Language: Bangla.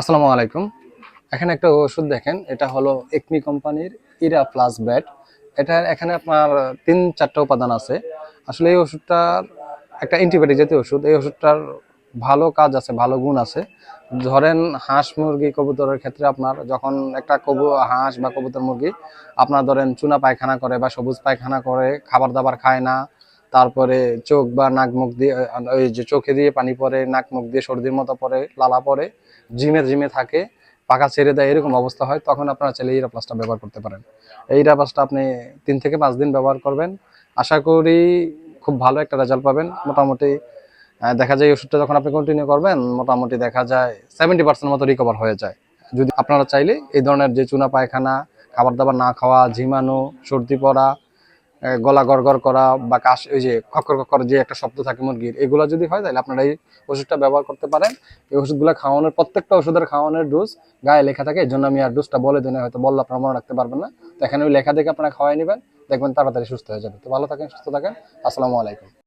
আসসালামু আলাইকুম। এখানে একটা ওষুধ দেখেন, এটা হলো একমি কোম্পানির ইরা প্লাস ব্যাট এটা এখানে আপনার তিন, চারটা উপাদান আছে। আসলে এই ওষুধটার একটা অ্যান্টিবায়োটিক জাতীয় ওষুধ। এই ওষুধটার ভালো কাজ আছে, ভালো গুণ আছে। ধরেন হাঁস মুরগি কবুতরের ক্ষেত্রে আপনার যখন একটা কবু, হাঁস বা কবুতর মুরগি আপনার ধরেন চুনা পায়খানা করে বা সবুজ পায়খানা করে, খাবার দাবার খায় না তারপরে চোখ বা নাক মুখ দিয়ে, ওই যে চোখে দিয়ে পানি পড়ে, নাক মুখ দিয়ে সর্দির মতো পড়ে, লালা পরে জিমে জিমে থাকে পাকা ছেড়ে দেয়, এরকম অবস্থা হয়, তখন আপনারা চাইলে এই প্লাসটা ব্যবহার করতে পারেন। এই প্লাসটা আপনি তিন থেকে পাঁচ দিন ব্যবহার করবেন। আশা করি খুব ভালো একটা রেজাল্ট পাবেন। মোটামুটি দেখা যায় ওষুধটা যখন আপনি কন্টিনিউ করবেন, মোটামুটি দেখা যায় সেভেন্টি পার্সেন্ট মতো রিকভার হয়ে যায়। যদি আপনারা চাইলে এই ধরনের যে চুনা পায়খানা খাবার দাবার না খাওয়া, ঝিমানো, সর্দি পড়া গলা গড়গড় করা বা কাশ, ওই যে খকর খকর যে একটা শব্দ থাকে মুরগির, এগুলো যদি হয় তাহলে আপনারা এই ওষুধটা ব্যবহার করতে পারেন। এই ওষুধগুলো খাওয়ানোর, প্রত্যেকটা ওষুধের খাওয়ানোর ডোজ গায়ে লেখা থাকে, এই জন্য আমি আর ডোজটা বলে দিই না হয়তো বললে আপনার মনে রাখতে পারবেন না। তো এখানে ওই লেখা দেখে আপনারা খাওয়াই নেবেন, দেখবেন তাড়াতাড়ি সুস্থ হয়ে যাবে। তো ভালো থাকেন, সুস্থ থাকেন। আসসালামু আলাইকুম।